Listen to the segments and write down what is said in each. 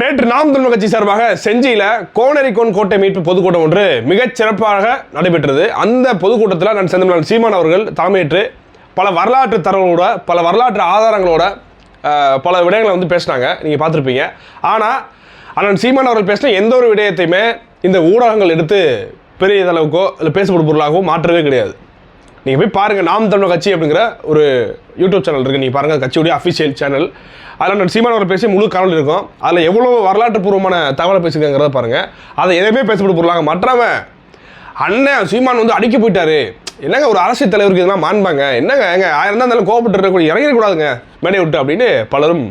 நேற்று நாம் தமிழ் கட்சி சார்பாக செஞ்சியில கோனரிக்கோன் கோட்டை மீட்பு பொதுக்கூட்டம் ஒன்று மிகச் சிறப்பாக நடைபெற்றது. அந்த பொதுக்கூட்டத்தில் நான் செந்தமிழன் சீமான் அவர்கள் தலைமையேற்று பல வரலாற்று தரவுகளோட பல வரலாற்று ஆதாரங்களோட பல விடயங்களை வந்து பேசினாங்க. நீங்கள் பார்த்துருப்பீங்க. ஆனால் அண்ணன் சீமான் அவர்கள் பேசின எந்த ஒரு விடயத்தையுமே இந்த ஊடகங்கள் எடுத்து பெரிய அளவுக்கோ இல்லை பேசப்படும் பொருளாகவோ மாற்றவே கிடையாது. நீங்கள் போய் பாருங்கள் நாம் தமிழ் கட்சி அப்படிங்கிற ஒரு யூடியூப் சேனல் இருக்குது நீங்கள் பாருங்கள் கட்சியுடைய அஃபிஷியல் சேனல் அதில் நான் சீமான் பேசி முழு காணொலி இருக்கும். அதில் எவ்வளோ வரலாற்று பூர்வமான தகவலை பேசியிருக்காங்கிறத பாருங்கள் அதை எதையுமே பேசப்பட்டு பொருளாங்க மற்றவன் அண்ணன் சீமான் வந்து அடிக்க போயிட்டாரு. என்னங்க ஒரு அரசியல் தலைவருக்கு இதெல்லாம் மாண்பாங்க? என்னங்க எங்க ஆயிரம் தான் இருந்தாலும் கோபப்பட்டு இருக்கக்கூடிய இறங்கிடக்கூடாதுங்க. மேடை விட்டு அப்படின்னு பலரும்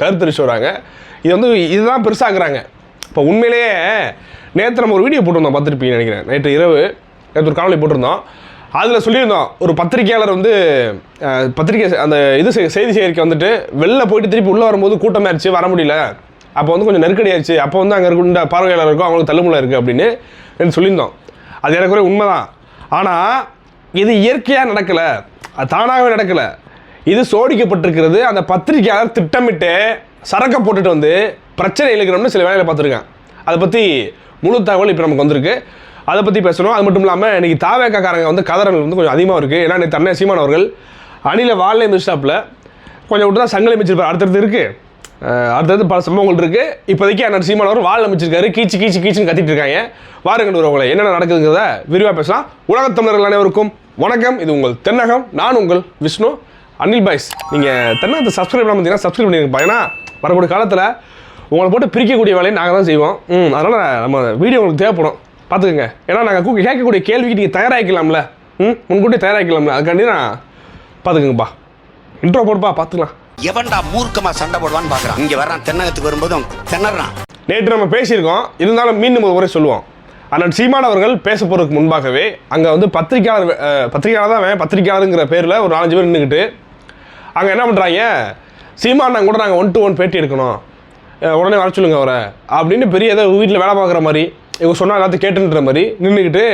கருத்தரிச்சு வராங்க இது வந்து இதுதான் பெருசாக்குறாங்க இப்போ உண்மையிலேயே நேற்று நம்ம ஒரு வீடியோ போட்டிருந்தோம் பார்த்துருப்பீங்கன்னு நினைக்கிறேன். நேற்று இரவு நேற்று ஒரு காணொலி போட்டிருந்தோம். அதில் சொல்லியிருந்தோம் ஒரு பத்திரிகையாளர் வந்து பத்திரிக்கை பத்திரிகை அந்த இது செ- செய்தி சேகரிக்க வந்துட்டு வெளில போயிட்டு திருப்பி உள்ளே வரும்போது கூட்டமாயிருச்சு வர முடியல. அப்போ வந்து கொஞ்சம் நெருக்கடி ஆயிடுச்சு. அப்போ வந்து அங்கே இருக்கின்ற பார்வையாளருக்கும் அவங்களுக்கு தள்ளுமுள்ள இருக்குது அப்படின்னு சொல்லியிருந்தோம். அது எனக்கு உண்மைதான். ஆனால் இது இயற்கையாக நடக்கலை. அது தானாகவே நடக்கலை. இது சோடிக்கப்பட்டிருக்கிறது அந்த பத்திரிகையாளர் திட்டமிட்டு சரக்கை போட்டுட்டு வந்து பிரச்சனை இழுக்கிறோம்னு சில வேலைகளை பார்த்துருக்கேன். அதை பற்றி முழு தகவல் இப்போ நமக்கு வந்திருக்கு. அதை பற்றி பேசணும். அது மட்டும் இல்லாமல் இன்றைக்கி தாவேக்காரங்க வந்து கதறல் வந்து கொஞ்சம் அதிகமாக இருக்குது ஏன்னா நேற்று அண்ணன் சீமான் அவர்கள் அணில வாழை மிஸ்டாப்பில் கொஞ்சம் விட்டு தான் சங்கல் அமைச்சிருப்பார் அடுத்தடுத்து இருக்குது அடுத்தது பல சம்பவங்கள் இருக்குது இப்போதைக்கு அண்ணன் சீமான் அவர் வாழ அமைச்சிருக்காரு கீச்சு கீச்சு கீச்சுன்னு கத்திட்டு இருக்காங்க. வாருங்கள் உறவுகளை என்னென்ன நடக்குதுங்கிறத விரிவாக பேசலாம். உலகத் தமிழர்கள் அனைவருக்கும் வணக்கம். இது உங்கள் தென்னகம். நான் உங்கள் விஷ்ணு. அனில் பாய்ஸ் நீங்கள் தென்னகத்தை சப்ஸ்கிரைப் பண்ணாமல் பார்த்தீங்கன்னா சப்ஸ்கிரைப் பண்ணிருப்பா ஏன்னா வரக்கூடிய காலத்தில் உங்களை போட்டு பிரிக்கக்கூடிய வேலையை நாங்கள் தான் செய்வோம். ம் அதனால் நம்ம வீடியோ உங்களுக்கு தேவைப்படும். பார்த்துக்கோங்க. ஏன்னா நாங்கள் கேட்கக்கூடிய கேள்விக்கு நீங்கள் தயாராகிக்கலாம்ல. ம்? முன்கூட்டி தயாராகிக்கலாம்ல. அதுக்காண்டி நான் பார்த்துக்கோங்கப்பா. இன்ட்ரோ போடுப்பா பார்த்துக்கலாம். எவன்டா மூர்க்கமா சண்டை போடுவான்னு பாக்குறான். இங்க வர்றான் தென்னகத்துக்கு வரும்போதும் திணறான். நேற்று நம்ம பேசியிருக்கோம். இருந்தாலும் மீண்டும் ஒரு முறை சொல்லுவோம். அண்ணன் சீமான் அவர்கள் பேச போகிறதுக்கு முன்பாகவே அங்கே வந்து பத்திரிக்கையாளர் பத்திரிக்கையாளர் தான் அவன் பத்திரிக்கையாளருங்கிற பேரில் ஒரு நாலஞ்சு பேர் நின்றுக்கிட்டு அங்கே என்ன பண்ணுறாங்க சீமான் கூட நாங்கள் ஒன் டு ஒன் பேட்டி எடுக்கணும். உடனே வர சொல்லுங்க அவரை. அப்படின்னு பெரிய ஏதோ வீட்டில் வேலை பார்க்குற மாதிரி இவங்க சொன்னால் எல்லாத்தையும் கேட்டுன்ற மாதிரி நின்றுக்கிட்டு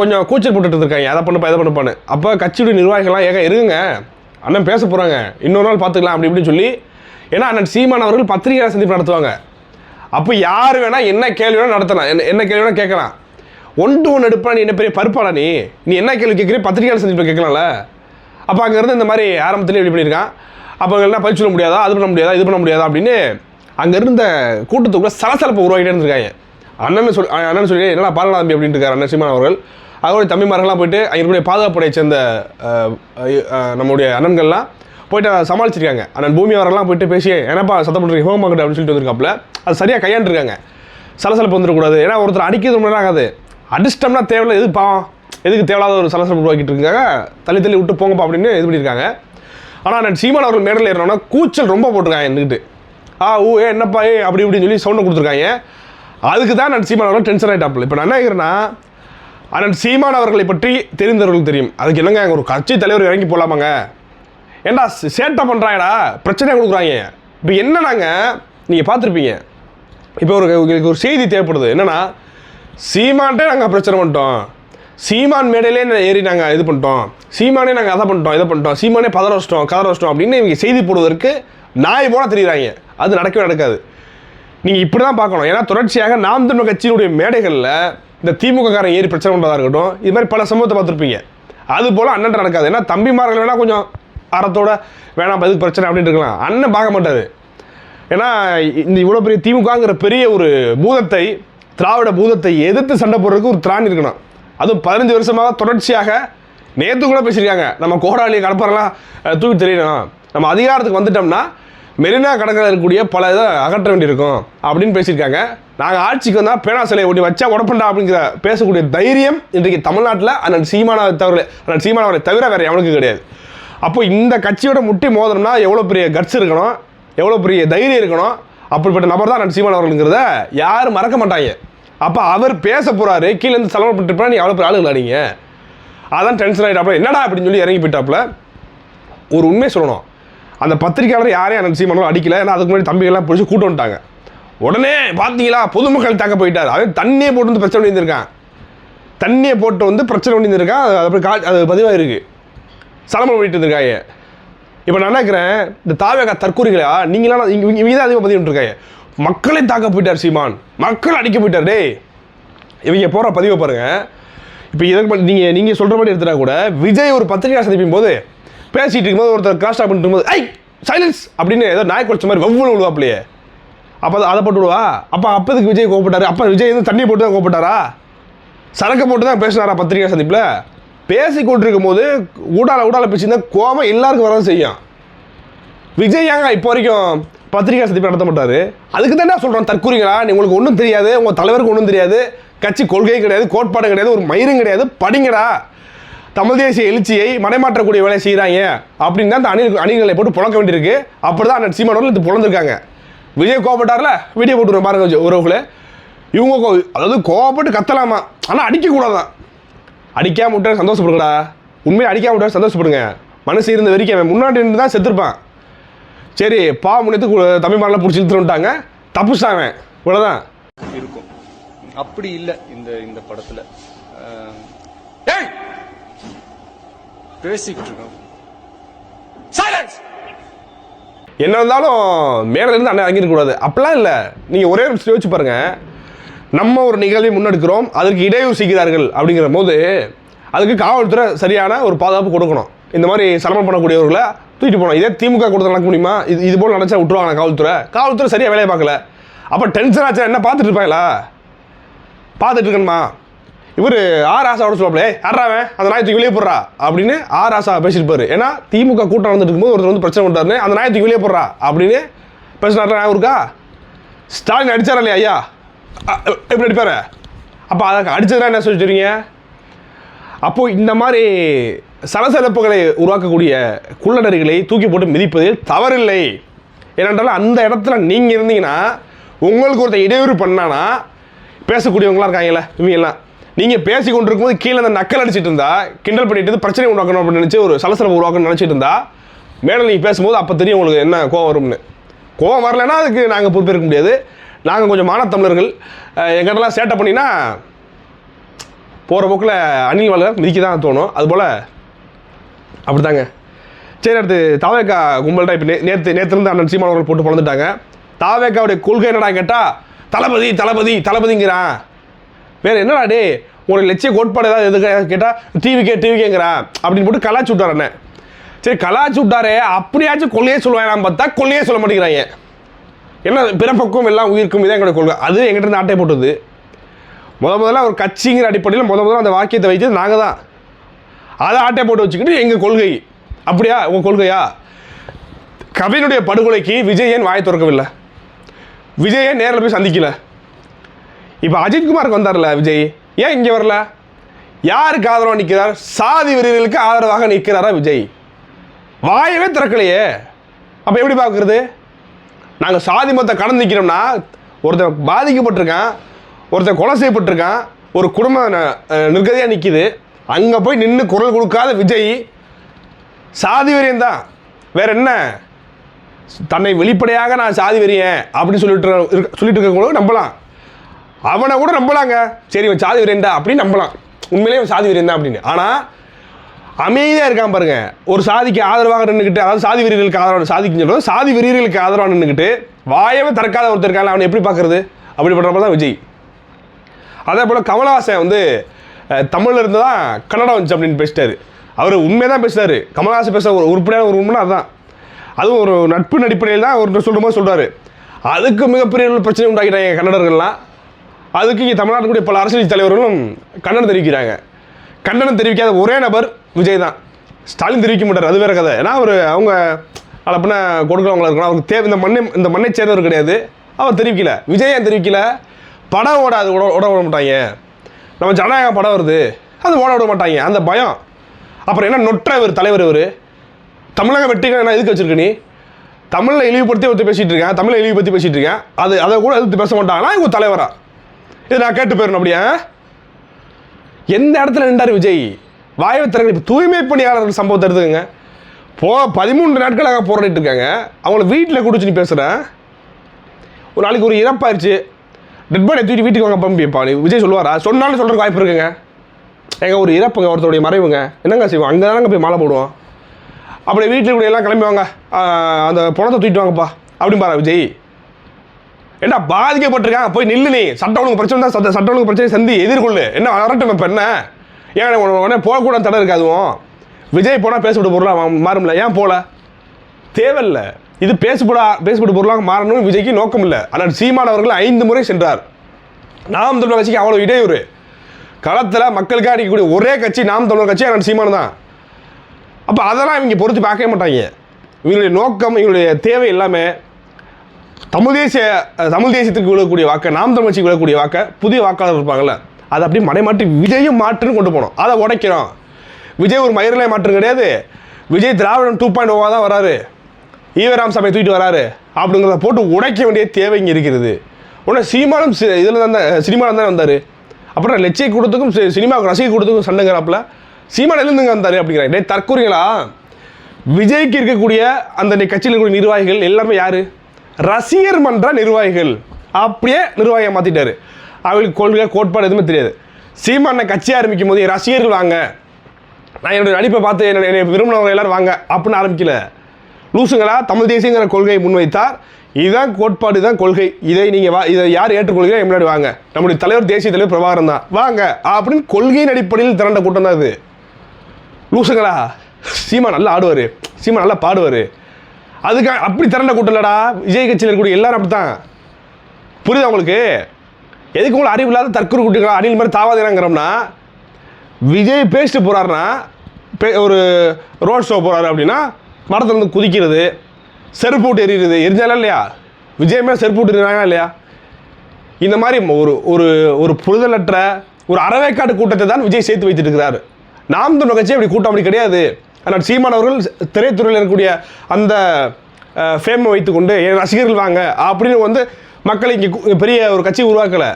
கொஞ்சம் கூச்சல் போட்டுட்டு இருக்காங்க அதை பண்ணுப்பா எதை பண்ணுப்பான்னு. அப்போ கட்சியுடைய நிர்வாகிகள்லாம் ஏக இருங்க. அண்ணன் பேச போகிறாங்க இன்னொரு நாள் பார்த்துக்கலாம் அப்படி இப்படின்னு சொல்லி ஏன்னா அண்ணன் சீமான் அவர்கள் பத்திரிகையாளர் சந்திப்பு நடத்துவாங்க. அப்போ யார் வேணால் என்ன கேள்வி வேணால் நடத்தலாம். என்ன என்ன கேள்வி வேணால் கேட்கலாம். ஒன் டு ஒன் எடுப்பா நீ என்ன பெரிய பருப்பாடா நீ? நீ என்ன கேள்வி கேட்குறீ? பத்திரிகையாளர் சந்திப்பில் கேட்கலாம்ல. அப்போ அங்கேருந்து இந்த மாதிரி ஆரம்பத்திலே இப்படி பண்ணியிருக்கான். அப்போ என்ன பதில் சொல்ல முடியாதா? அது பண்ண முடியாதா? இது பண்ண முடியாதா? அப்படின்னு அங்கே இருந்த கூட்டத்துக்குள்ளே சலசலப்பை உருவாக்கிட்டே இருந்திருக்காங்க. அண்ணன் சொல் அண்ணன் சொல்லி என்னடா பாலனா தம்பி அப்படின்ட்டு இருக்காரு அண்ணன் சீமான் அவர்கள். அவருடைய தம்பிமார்கள்லாம் போயிட்டு அங்கே பாதுகாப்புடைய சேர்ந்த நம்முடைய அண்ணன்கள்லாம் போயிட்டு சமாளிச்சிருக்காங்க. அண்ணன் பூமி அவரெல்லாம் போயிட்டு பேசி என்னப்பா சத்தம் பண்ணுறீங்க ஹோம் மார்க்கெட் அப்படின்னு சொல்லிட்டு வந்திருக்காப்புல. அது சரியாக கையாண்டுருக்காங்க. சலசலப்பு வந்துடக்கூடாது. ஏன்னா ஒருத்தர் அடிக்கிறது முன்னாடி ஆகாது. அடிச்சிட்டோம்னா தேவையில்ல எது பாவம்? எதுக்கு தேவையில்லாத ஒரு சலசலப்பு உருவாக்கிட்டு இருக்காங்க தள்ளி தள்ளி விட்டு போங்கப்பா அப்படின்னு இது பண்ணியிருக்காங்க. ஆனால் நான் சீமான் அவர்கள் மேடல் ஏறினோன்னா கூச்சல் ரொம்ப போட்டிருக்காங்க என்கிட்ட ஆ ஊ ஏ என்னப்பா ஏ அப்படி இப்படின்னு சொல்லி சவுண்டை கொடுத்துருக்காங்க. அதுக்கு தான் நான் சீமான் அவர்கள் டென்ஷன் ஆகிட்டாப்புல இப்போ நான் என்ன கேட்குறேன்னா அண்ணன் சீமான் அவர்களை பற்றி தெரிந்தவர்களுக்கு தெரியும். அதுக்கு என்னங்க ஒரு கட்சி தலைவர் இறங்கி போகலாமாங்க ஏண்டா சேட்டை பண்ணுறாங்கடா பிரச்சனை கொடுக்குறாங்க. இப்போ என்னன்னாங்க நீங்கள் பார்த்துருப்பீங்க. இப்போ ஒரு உங்களுக்கு ஒரு செய்தி தேவைப்படுது. என்னென்னா சீமான்ட்டே நாங்கள் பிரச்சனை பண்ணிட்டோம். சீமான் மேடையிலே ஏறி நாங்கள் இது பண்ணிட்டோம். சீமானே நாங்கள் அதை பண்ணிட்டோம் இதை பண்ணிட்டோம். சீமானே பதற வச்சிட்டோம் கதற வச்சிட்டோம் அப்படின்னு இவங்க செய்தி போடுவதற்கு நாய் போல தெரியுறாங்க. அது நடக்கவே நடக்காது. நீங்கள் இப்படி தான் பார்க்கணும். ஏன்னா தொடர்ச்சியாக நாம் தமிழ் கட்சியினுடைய மேடைகளில் இந்த திமுக காரன் ஏறி பிரச்சனை பண்ணுறதா இருக்கட்டும் இது மாதிரி பல சம்பவத்தை பார்த்துருப்பீங்க. அது போல் அண்ணன் நடக்காது. ஏன்னா தம்பிமார்கள் வேணால் கொஞ்சம் அறத்தோட வேணாம் எதுக்கு பிரச்சனை அப்படின்னு இருக்கலாம். அண்ணன் பார்க்க மாட்டாது ஏன்னா இந்த இவ்வளோ பெரிய திமுகங்கிற பெரிய ஒரு பூதத்தை திராவிட பூதத்தை எதிர்த்து சண்டை போடுறதுக்கு ஒரு திராணி இருக்கணும். அதுவும் பதினஞ்சு வருஷமாக தொடர்ச்சியாக நேற்று கூட பேசியிருக்காங்க. நம்ம கோடாளியை கடப்பாரெல்லாம் தூக்கி தெரியணும். நம்ம அதிகாரத்துக்கு வந்துட்டோம்னா மெரினா கடற்கரை இருக்கக்கூடிய பல இதை அகற்ற வேண்டியிருக்கும் அப்படின்னு பேசியிருக்காங்க. நாங்கள் ஆட்சிக்கு வந்தால் பேனா சிலையை ஒட்டி வச்சா உடப்பண்டா அப்படிங்கிற பேசக்கூடிய தைரியம் இன்றைக்கு தமிழ்நாட்டில் அண்ணன் சீமானாவை தவிர அண்ணன் சீமானவரை தவிர வேறு எவனுக்கு கிடையாது. அப்போ இந்த கட்சியோட முட்டி மோதணும்னா எவ்வளோ பெரிய கட்ஸ் இருக்கணும் எவ்வளோ பெரிய தைரியம் இருக்கணும் அப்படிப்பட்ட நபர் தான் நான் சீமான் அவர்களுங்கிறத யாரும் மறக்க மாட்டாங்க. அப்போ அவர் பேச போகிறாரு கீழே இருந்து செலவுப்பட்டுருப்பா நீ எவ்வளோ பெரிய ஆளுங்களா நீங்கள் அதான் டென்ஷன் ஆகிட்டாப்புல என்னடா அப்படின்னு சொல்லி இறங்கி போயிட்டாப்புல. ஒரு உண்மையை சொல்லணும். அந்த பத்திரிக்கையாளர் யாரையும் அண்ணன் சீமானும் அடிக்கல. ஏன்னா அதுக்கு முன்னாடி தம்பிகள்லாம் பிடிச்சி கூட்டு வந்துட்டாங்க. உடனே பார்த்தீங்களா பொதுமக்கள் தாக்க போயிட்டார். அவன் தண்ணியை போட்டு வந்து பிரச்சனை பண்ணியிருக்கான் தண்ணியை போட்டு வந்து பிரச்சனை பண்ணியிருந்திருக்கான். அது அப்படி கா அது பதிவாக இருக்குது சலமம் பண்ணிட்டு இருக்காங்க இப்போ நான் நினைக்கிறேன் இந்த தாவேகா தற்கூறிகளா நீங்களாம் இங்கே இவங்க தான் அதிகமாக பதிவு இருக்காங்க மக்களை தாக்க போயிட்டார் சீமான். மக்கள் அடிக்க போயிட்டார் டே இவங்க போகிற பதிவை பாருங்க. இப்போ இதற்கு நீங்கள் நீங்கள் சொல்கிற மாதிரி எடுத்துட்டா கூட விஜய் ஒரு பத்திரிகையாளர் சந்திப்பின் போது பேசிட்டு இருக்கும்போது ஒருத்தர் கிராஸ் பண்ணிட்டு இருக்கும்போது ஐ சைலன்ஸ் அப்படின்னு ஏதோ நாய் குடிச்ச மாதிரி வெவ்வளவு விடுவாப்லையே அப்போ அதை போட்டு விடுவா? அப்போ அப்போதுக்கு விஜய் கோவப்பட்டாரு? அப்போ விஜய் வந்து தண்ணி போட்டு தான் கோவப்பட்டாரா? சரக்கு போட்டு தான் பேசினாரா பத்திரிகை சந்திப்பில்? பேசி கொண்டிருக்கும் போது ஊடால ஊடால பேசியிருந்தா கோபம் எல்லாருக்கும் வரதான் செய்யும். விஜய் ஏங்க இப்போ வரைக்கும் பத்திரிகை சந்திப்பு நடத்த மாட்டார்? அதுக்கு தானே சொல்கிறோம் தற்கூறிங்களா? நீ உங்களுக்கு ஒன்றும் தெரியாது உங்கள் தலைவருக்கு ஒன்றும் தெரியாது கட்சி கொள்கையும் கிடையாது கோட்பாடும் கிடையாது ஒரு மயிரும் கிடையாது படிங்கடா. தமிழ் தேசிய எழுச்சியை மடைமாற்றக்கூடிய வேலையை செய்கிறாங்க அப்படின்னு தான் அந்த அணி அணிகளை போட்டு புழக்க வேண்டியிருக்கு. அப்படி தான் அண்ணன் சீமானவர்கள் இது புலந்திருக்காங்க. விஜய் கோவப்பட்டார்ல? வீடியோ போட்டு பாருங்க உறவுகளே. இவங்க கோ அதாவது கோவப்பட்டு கத்தலாமா? ஆனால் அடிக்கக்கூடாதான். அடிக்காம விட்டா சந்தோஷப்படுங்கடா. உண்மையை அடிக்காம விட்டா சந்தோஷப்படுங்க. மனசு இருந்த வரைக்கும் முன்னாடி இருந்து தான் செத்துருப்பான். சரி பா முன்னத்து தமிழ் மாடலாம் பிடிச்சி இழுத்துட்டாங்க தப்புச்சாங்க இவ்வளோதான் இருக்கும். அப்படி இல்ல இந்த இந்த படத்துல! பேசிக்கிட்டு இருக்கோம். என்ன இருந்தாலும் மேலே இருந்து அண்ணன் இறங்கிருக்கக்கூடாது அப்படிலாம் இல்லை. நீங்கள் ஒரே ஒரு விஷயம் யோசிச்சு பாருங்க. நம்ம ஒரு நிகழ்வை முன்னெடுக்கிறோம். அதற்கு இடையூறு செய்கிறார்கள் அப்படிங்கிற போது அதுக்கு காவல்துறை சரியான ஒரு பாதுகாப்பு கொடுக்கணும். இந்த மாதிரி சிரமம் பண்ணக்கூடியவர்களை தூக்கிட்டு போகணும். இதே திமுக கொடுத்து நடக்க முடியுமா? இது இது போல் நினச்சா விட்டுருவாங்க காவல்துறை. காவல்துறை சரியாக வேலையை பார்க்கல. அப்போ டென்ஷன் ஆச்சா என்ன பார்த்துட்டு இருப்பாங்களா? பார்த்துட்டு இருக்கணுமா? இவர் ஆர் ஆசாவோட சொல்லுவாப்ல "ஏய், யார்றா அந்த நாயத்துக்கு வெளியே போடுறா. அப்படின்னு ஆர் ஆசா பேசியிருப்பாரு. ஏன்னா திமுக கூட்டம் நடந்துட்டு இருக்கும்போது ஒருத்தர் வந்து பிரச்சனை பண்ணுறாரு அந்த நாயத்துக்கு வெளியே போடுறா அப்படின்னு பேசினார் ஞாபகம் இருக்கா? ஸ்டாலின் அடிச்சாரா இல்லையா? ஐயா எப்படி அடிப்பாரு? அப்போ அதை அடித்ததுனா என்ன சொல்லிட்டுறீங்க அப்போது இந்த மாதிரி சலசலப்புகளை உருவாக்கக்கூடிய குள்ளடர்களை தூக்கி போட்டு மிதிப்பதில் தவறில்லை. ஏனென்றால் அந்த இடத்துல நீங்கள் இருந்தீங்கன்னா உங்களுக்கு ஒருத்தர் இடையூறு பண்ணானா பேசக்கூடியவங்களாம் இருக்காங்கல்ல இவங்கெல்லாம் நீங்கள் பேசி கொண்டிருக்கும்போது கீழே அந்த நக்கல் அடிச்சிட்டு இருந்தா கிண்டல் பண்ணிட்டு பிரச்சனை உருவாக்கணும் அப்படின்னு நினச்சி ஒரு சலசலப்பு உருவாக்கணும்னு நினச்சிட்டு இருந்தா மேலே நீங்கள் பேசும்போது அப்போ தெரியும் உங்களுக்கு என்ன கோவம் வரும்னு. கோவம் வரலைன்னா அதுக்கு நாங்கள் பொறுப்பேற்க முடியாது. நாங்கள் கொஞ்சம் மானத்தமிழர்கள் எங்கிட்டலாம் சேட்டை பண்ணினா போகிற போக்கில் அணில் வளர் மிதிக்க தான் தோணும். அதுபோல் அப்படிதாங்க சரி அடுத்து தாவேக்கா கும்பல்டா இப்போ நே நேற்று நேற்றுலேருந்து அண்ணன் சீமானவர்கள் போட்டு பிறந்துட்டாங்க தாவேக்காவுடைய கொள்கை என்னடா கேட்டால் தளபதி தளபதி தளபதிங்கிறான். வேறு என்னடா டே ஒரு லட்சிய கோட்பாடு ஏதாவது எதுக்கு? கேட்டால் டிவிக்கே டிவிக்கேங்கிறா அப்படின்னு போட்டு கலாச்சி விட்டார் என்ன சரி கலாச்சி விட்டாரே அப்படியாச்சும் கொள்ளையே சொல்லுவாங்களான்னு பார்த்தா கொள்ளையே சொல்ல மாட்டேங்கிறாங்க. என்ன பிறப்புக்கும் எல்லாம் உயிருக்கும் இதான் எங்களுடைய கொள்கை. அது எங்கிட்ட இருந்து ஆட்டை போட்டது. முத முதல்ல ஒரு கட்சிங்கிற அடிப்படையில் முத முதல்ல அந்த வாக்கியத்தை வைத்தது நாங்கள் தான். அதை ஆட்டை போட்டு வச்சுக்கிட்டு எங்கள் கொள்கை. அப்படியா? உங்கள் கொள்கையா? கவினுடைய படுகொலைக்கு விஜயன் வாய் திறக்கவில்லை? விஜயன் நேரில் போய் சந்திக்கலை? இப்போ அஜித்குமாருக்கு வந்தார்ல விஜய் ஏன் இங்கே வரல? யாருக்கு ஆதரவாக நிற்கிறார் சாதி வெறியர்களுக்கு ஆதரவாக நிற்கிறாரா விஜய்? வாயவே திறக்கலையே. அப்போ எப்படி பார்க்குறது? நாங்கள் சாதி மொத்த கடந்து நிற்கிறோம்னா ஒருத்தன் பாதிக்கப்பட்டிருக்கான் ஒருத்தன் கொலை செய்யப்பட்டிருக்கான் ஒரு குடும்பம் நிர்கதியாக நிற்கிது அங்கே போய் நின்று குரல் கொடுக்காத விஜய் சாதி வெறியன் தான். வேற என்ன? தன்னை வெளிப்படையாக நான் சாதி வெறியன் அப்படின்னு சொல்லிட்டு இருக்க- சொல்லிட்டு இருக்கவங்களும் நம்பலாம். அவனை கூட நம்பலாங்க. சரி இவன் சாதி வீரன்டா அப்படின்னு நம்பலாம். உண்மையிலேயே இவன் சாதி வீரன் தான் அப்படின்னு. ஆனால் அமைதியாக இருக்கான் பாருங்க. ஒரு சாதிக்கு ஆதரவாக நின்றுக்கிட்டு அதாவது சாதி வீரர்களுக்கு ஆதரவான சாதிக்குன்னு சொல்லுவோம் சாதி வீரர்களுக்கு ஆதரவாக நின்றுக்கிட்டு வாயவே திறக்காத ஒருத்தர் இருக்காங்க அவனை எப்படி பார்க்கறது? அப்படி தான் விஜய். அதே போல் கமலஹாசன் வந்து தமிழில் இருந்து தான் கன்னடம் வந்துச்சு அப்படின்னு பேசிட்டாரு. அவர் உண்மையாக தான் பேசுறாரு கமலஹாசன் பேச ஒரு உருப்படியான ஒரு உண்மைனா அதுதான் அதுவும் ஒரு நட்பு அடிப்படையில் தான் ஒரு சொல்லும் போது சொல்கிறாரு அதுக்கு மிகப்பெரிய ஒரு பிரச்சனை உண்டாக்கிட்டாங்க கன்னடர்கள்லாம். அதுக்கு இங்கே தமிழ்நாட்டுக்குரிய பல அரசியல் தலைவர்களும் கண்டனம் தெரிவிக்கிறாங்க. கண்டனம் தெரிவிக்காத ஒரே நபர் விஜய் தான். ஸ்டாலின் தெரிவிக்க மாட்டார் அது வேற கதை. ஏன்னா அவர் அவங்க அளப்பின கொடுக்குறவங்களா இருக்கணும் அவருக்கு தேவை இந்த மண்ணை இந்த மண்ணை சேர்ந்தவர் கிடையாது. அவர் தெரிவிக்கல. விஜய் ஏன் தெரிவிக்கல? படம் ஓடாது ஓட ஓட விட மாட்டாங்க. நம்ம ஜனநாயகம் படம் வருது அது ஓட விட மாட்டாங்க. அந்த பயம். அப்புறம் என்ன நொற்ற இவர் தலைவர் இவர்? தமிழக வெற்றிகள் என்ன எதுக்கு வச்சிருக்க நீ? தமிழில் இழிவுபடுத்தி ஒருத்தர் பேசிகிட்டு இருக்கேன் தமிழை இழிவுபடுத்தி பேசிகிட்டு இருக்கேன். அது அதை கூட எதிர்த்து பேச மாட்டாங்கன்னா இவங்க தலைவராக இது நான் கேட்டு போயிடணும் அப்படியா? எந்த இடத்துல நின்றார் விஜய்? வாயவை திறக்க இப்போ தூய்மை பணியாளர்கள் சம்பவத்தை எடுத்துக்கங்க. போ பதிமூன்று நாட்களாக போராடிட்டு இருக்காங்க. அவங்கள வீட்டில் குடிச்சு நீ பேசுகிறேன் ஒரு நாளைக்கு ஒரு இறப்பாயிருச்சு. டெட் பாடி தூக்கிட்டு வீட்டுக்கு வாங்க பம்பிப்பா விஜய் சொல்லுவாரா? சொன்னாலும் சொல்கிறதுக்கு வாய்ப்பு இருக்குங்க. எங்கள் ஒரு இறப்புங்க ஒருத்தருடைய மறைவுங்க. என்னங்க செய்வோம்? அங்கே தானங்க போய் மாலை போடுவோம்? அப்படி வீட்டில் கூட எல்லாம் கிளம்பி வாங்க. அந்த பணத்தை தூக்கிட்டு வாங்கப்பா. அப்படின்னு பாரா விஜய்? ஏன்னா பாதிக்கப்பட்டிருக்காங்க? போய் நில்லு நீ. சட்ட ஒழுங்கு பிரச்சனை தான் சட்ட சட்ட ஒழுங்கு பிரச்சனை சந்தி எதிர்கொள்ளு. என்ன வரட்டும் இப்போ என்ன? ஏன் உன- உடனே போகக்கூடாது தடை இருக்காதுவும் விஜய் போனால் பேசப்பட்டு பொருளாக மாறும்ல. ஏன் போகல தேவையில்ல. இது பேசப்பட பேசப்பட்டு பொருளாக மாறணும் விஜய்க்கு நோக்கம் இல்லை ஆனால் சீமான் அவர்கள் ஐந்து முறை சென்றார். நாம் தமிழர் கட்சிக்கு அவ்வளோ இடையூறு. களத்தில் மக்களுக்காக அடிக்கக்கூடிய ஒரே கட்சி நாம் தமிழர் கட்சி ஆனால் சீமான் தான். அப்போ அதெல்லாம் இவங்க பொறுத்து பார்க்கவே மாட்டாங்க. இவங்களுடைய நோக்கம் இவங்களுடைய தேவை எல்லாமே தமிழ் தேசிய தமிழ் தேசியத்துக்கு விழக்கூடிய வாக்கை நாம் தமிழ் விழக்கூடிய வாக்கை புதிய வாக்காளர் இருப்பாங்கல்ல அதை அப்படியே மனைமாட்டி விஜயும் மாற்றுன்னு கொண்டு போனோம் அதை உடைக்கிறோம். விஜய் ஒரு மயிரிலே மாற்று கிடையாது. விஜய் திராவிடம் டூ பாயிண்ட் ஓவா தான் வராரு. ஈவராம் சபை தூக்கிட்டு வராரு. அப்படிங்கிறத போட்டு உடைக்க வேண்டிய தேவை இங்கே இருக்கிறது. உடனே சீமானும் இதில் தான் சினிமாவில் தான் வந்தார். அப்புறம் லட்சிய கூட்டத்துக்கும் சினிமாவுக்கு ரசிகை கூட்டத்துக்கும் சண்டைங்கிறாப்புல சீமான் எழுந்துங்க வந்தார் அப்படிங்கிறாங்க டே தற்கூறிங்களா? விஜய்க்கு இருக்கக்கூடிய அந்த கட்சியில் இருக்கக்கூடிய நிர்வாகிகள் எல்லாருமே யாரு? ரசிகர் மன்ற நிர்வாகிகள் அப்படியே நிர்வாகியை மாற்றிட்டாரு அவங்களுக்கு கொள்கை கோட்பாடு எதுவுமே தெரியாது. சீமானை கட்சி ஆரம்பிக்கும் போது ரசிகர்கள் வாங்க. நான் என்னுடைய நடிப்பை பார்த்து என்னுடைய விரும்பினவங்க எல்லாரும் வாங்க அப்படின்னு ஆரம்பிக்கல. லூசுங்களா தமிழ் தேசியங்கிற கொள்கையை முன்வைத்தார். இதுதான் கோட்பாடு தான் கொள்கை. இதை நீங்கள் வா இதை யார் ஏற்றுக்கொள்கிறீங்க முன்னாடி வாங்க. நம்முடைய தலைவர் தேசிய தலைவர் பிரபாகரன் தான். வாங்க அப்படின்னு கொள்கையின் அடிப்படையில் திரண்ட கூட்டம் தான் இது. லூசுங்களா சீமா நல்லா ஆடுவார். சீமா நல்லா பாடுவார். அதுக்காக அப்படி திரண்ட கூட்டம் இல்லடா. விஜய் கட்சியில் இருக்கக்கூடிய எல்லாரும் அப்படி தான் புரியுதா உங்களுக்கு? எதுக்கு உங்களை அறிவு இல்லாத தற்கொலை கூட்டிக்கலாம் அணில் மாதிரி தாவாதேங்கிறோம்னா விஜய் பேசிட்டு போகிறாருன்னா ஒரு ரோட் ஷோ போகிறாரு அப்படின்னா மரத்துலேருந்து குதிக்கிறது செருப்பு போட்டு எறிகிறது எரிஞ்சாலும் இல்லையா? விஜய் மேலே செருப்பு போட்டு எறிகிறாங்களா இல்லையா? இந்த மாதிரி ஒரு ஒரு ஒரு புரிதலற்ற ஒரு அறவேக்காடு கூட்டத்தை தான் விஜய் சேர்த்து வைத்துட்டு இருக்கிறார் நாம் தமிழர் கட்சி அப்படி கூட்டம் அப்படி கிடையாது. ஆனால் சீமான் அவர்கள் திரைத்துறையில் இருக்கக்கூடிய அந்த ஃபேமை வைத்துக்கொண்டு என் ரசிகர்கள் வாங்க அப்படின்னு வந்து மக்களை இங்கே பெரிய ஒரு கட்சி உருவாக்கலை.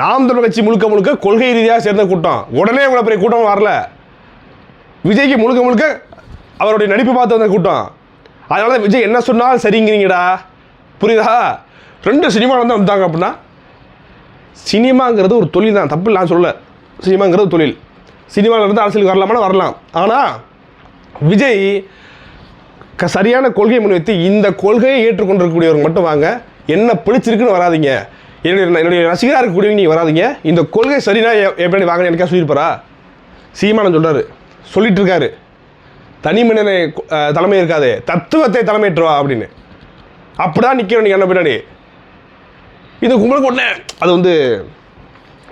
நாம் தமிழ் கட்சி முழுக்க முழுக்க கொள்கை ரீதியாக சேர்ந்த கூட்டம். உடனே இவ்வளோ பெரிய கூட்டம் வரல. விஜய்க்கு முழுக்க முழுக்க அவருடைய நடிப்பு பார்த்து வந்த கூட்டம். அதனால விஜய் என்ன சொன்னாலும் சரிங்கிறீங்கடா. புரியுதா? ரெண்டு சினிமாவில் தான் வந்தாங்க அப்படின்னா சினிமாங்கிறது ஒரு தொழில் தான். தப்பு நான் சொல்ல சினிமாங்கிறது தொழில். சினிமாவில் இருந்து அரசியலுக்கு வரலாமானா வரலாம். ஆனால் விஜய் க சரியான கொள்கையை முன்வைத்து இந்த கொள்கையை ஏற்றுக்கொண்டிருக்கக்கூடியவங்க மட்டும் வாங்க. என்ன பிடிச்சிருக்குன்னு வராதீங்க. என்னுடைய என்னுடைய ரசிகராக இருக்கக்கூடியவங்க நீங்கள் வராதிங்க. இந்த கொள்கை சரினா எப்படி வாங்க எனக்கா சொல்லியிருப்பாரா? சீமானம் சொல்கிறாரு சொல்லிட்டு இருக்காரு தனி மனிதனை தலைமை இருக்காது. தத்துவத்தை தலைமையேற்றுவா அப்படின்னு. அப்படிதான் நிற்கிறோம் நீங்கள் என்ன பின்னாடி. இது உங்களுக்கு உடனே அது வந்து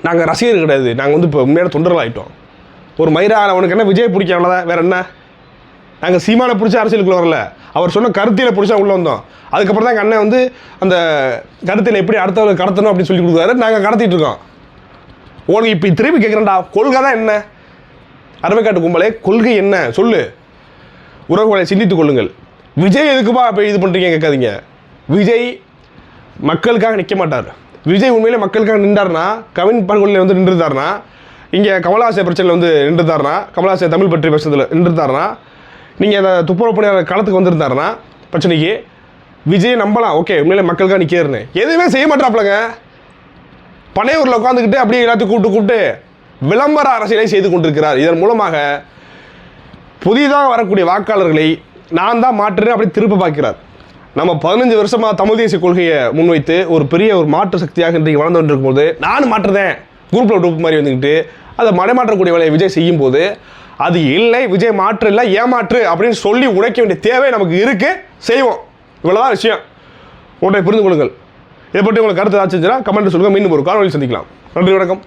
நாங்கள் ரசிகர் கிடையாது. நாங்கள் வந்து இப்போ உண்மையான தொண்டர்கள் ஆகிட்டோம் ஒரு மயிரா உனக்கு என்ன விஜய் பிடிக்கும் அவ்வளோதான் வேற என்ன? நாங்கள் சீமானை பிடிச்ச அரசியலுக்குள்ள வரல. அவர் சொன்ன கருத்தியில் பிடிச்சா உள்ளே வந்தோம். அதுக்கப்புறம் தான் எங்கள் அண்ணன் வந்து அந்த கருத்தில் எப்படி அடுத்தவங்க கடத்தணும் அப்படின்னு சொல்லி கொடுக்குறாரு. நாங்கள் கடத்திட்டு இருக்கோம். உனக்கு இப்போ திருப்பி கேட்குறேன்டா கொள்கை தான் என்ன? அரவைக்காட்டு கும்பலே கொள்கை என்ன? சொல்லு. உறவுகளை சிந்தித்துக் கொள்ளுங்கள். விஜய் எதுக்குப்பா இப்போ இது பண்ணுறீங்க கேட்காதீங்க. விஜய் மக்களுக்காக நிற்க மாட்டார். விஜய் உண்மையிலே மக்களுக்காக நின்றார்னா கவின் பல்கொலையில் வந்து நின்றுதார்னா இங்கே கமலாசை பிரச்சனையில் வந்து நின்றுதார்னா கமலஹாசன் தமிழ் பற்றி பேசுறதுல நின்றுதார்னா நீங்கள் அந்த துப்புரவு பணியாளர் களத்துக்கு வந்திருந்தாருனா பிரச்சனைக்கு விஜய் நம்பலாம். ஓகே உண்மையிலே மக்களுக்காக நிற்கிறேன்னு எதுவுமே செய்ய மாட்டாப்லங்க. பனையூரில் உட்காந்துக்கிட்டு அப்படியே எல்லாத்தையும் கூப்பிட்டு கூப்பிட்டு விளம்பர அரசியலை செய்து கொண்டிருக்கிறார். இதன் மூலமாக புதிதாக வரக்கூடிய வாக்காளர்களை நான் தான் மாற்றுறேன் அப்படி திருப்ப பார்க்கிறார். நம்ம பதினஞ்சு வருஷமாக தமிழ் தேசிய கொள்கையை முன்வைத்து ஒரு பெரிய ஒரு மாற்று சக்தியாக இன்றைக்கு வளர்ந்து கொண்டிருக்கும் போது நானும் மாற்றுறேன். குரூப்பில் டூப் மாதிரி வந்துக்கிட்டு அதை மடைமாற்றக்கூடிய வேலையை விஜய் செய்யும் போது அது இல்லை விஜய் மாற்று இல்லை ஏமாற்று அப்படின்னு சொல்லி உடைக்க வேண்டிய தேவை நமக்கு இருக்குது செய்வோம். இவ்வளோதான் விஷயம். உடனே புரிந்து கொள்ளுங்கள். இதை பற்றி உங்களுக்கு கருத்து ஏதாச்சும் கமெண்ட் சொல்லுங்கள் மீண்டும் ஒரு காணொலி சந்திக்கலாம். நன்றி வணக்கம்.